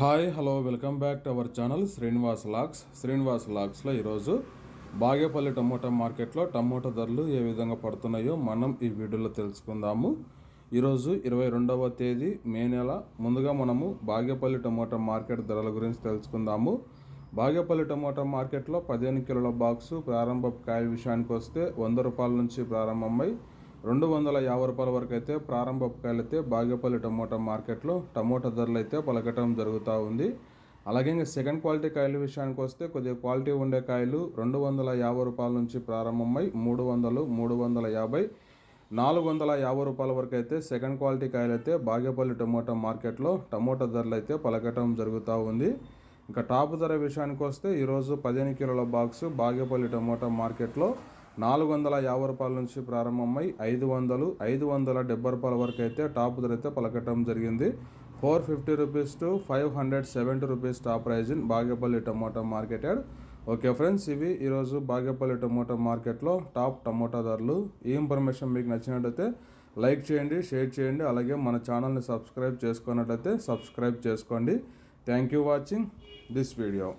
Hi hello welcome back to our channel Srinivas lakhs. Srinivas లాక్స్లో ఈరోజు Bagepalli tomato మార్కెట్లో టమోటా ధరలు ఏ విధంగా పడుతున్నాయో మనం ఈ వీడియోలో తెలుసుకుందాము. ఈరోజు ఇరవై రెండవ తేదీ మే నెల. ముందుగా మనము బాగేపల్లి టమోటా మార్కెట్ ధరల గురించి తెలుసుకుందాము. బాగేపల్లి టమోటా మార్కెట్లో పదిహేను కిలోల బాక్సు ప్రారంభ కాయ విషయానికి వస్తే వంద రూపాయల నుంచి ప్రారంభమై రెండు వందల యాభై రూపాయల వరకు అయితే ప్రారంభ కాయలు అయితే బాగేపల్లి టమోటా మార్కెట్లో టమోటా ధరలు అయితే పలకటం జరుగుతూ ఉంది. అలాగే ఇంకా సెకండ్ క్వాలిటీ కాయల విషయానికి వస్తే కొద్దిగా క్వాలిటీ ఉండే కాయలు రెండు వందల యాభై రూపాయల నుంచి ప్రారంభమై మూడు వందలు మూడు వందల యాభై నాలుగు వందల యాభై రూపాయల వరకు అయితే సెకండ్ క్వాలిటీ కాయలు అయితే బాగేపల్లి టమోటా మార్కెట్లో టమోటా ధరలు అయితే పలకటం జరుగుతూ ఉంది. ఇంకా టాప్ ధర విషయానికి వస్తే ఈరోజు పదిహేను కిలోల బాక్స్ బాగేపల్లి టమోటా మార్కెట్లో నాలుగు వందల యాభై రూపాయల నుంచి ప్రారంభమై ఐదు వందలు ఐదు వందల డెబ్బై రూపాయల వరకు అయితే టాప్ ధర అయితే పలకటం జరిగింది. Four fifty rupees to five hundred seventy rupees top price in Bagepalli tomato marketed okay friends ఇవి ఈరోజు బాగేపల్లి టమోటా మార్కెట్లో టాప్ టమోటా ధరలు. ఈ ఇన్ఫర్మేషన్ మీకు నచ్చినట్లయితే లైక్ చేయండి షేర్ చేయండి. అలాగే మన ఛానల్ని సబ్స్క్రైబ్ చేసుకున్నట్లయితే సబ్స్క్రైబ్ చేసుకోండి. Thank you watching this video.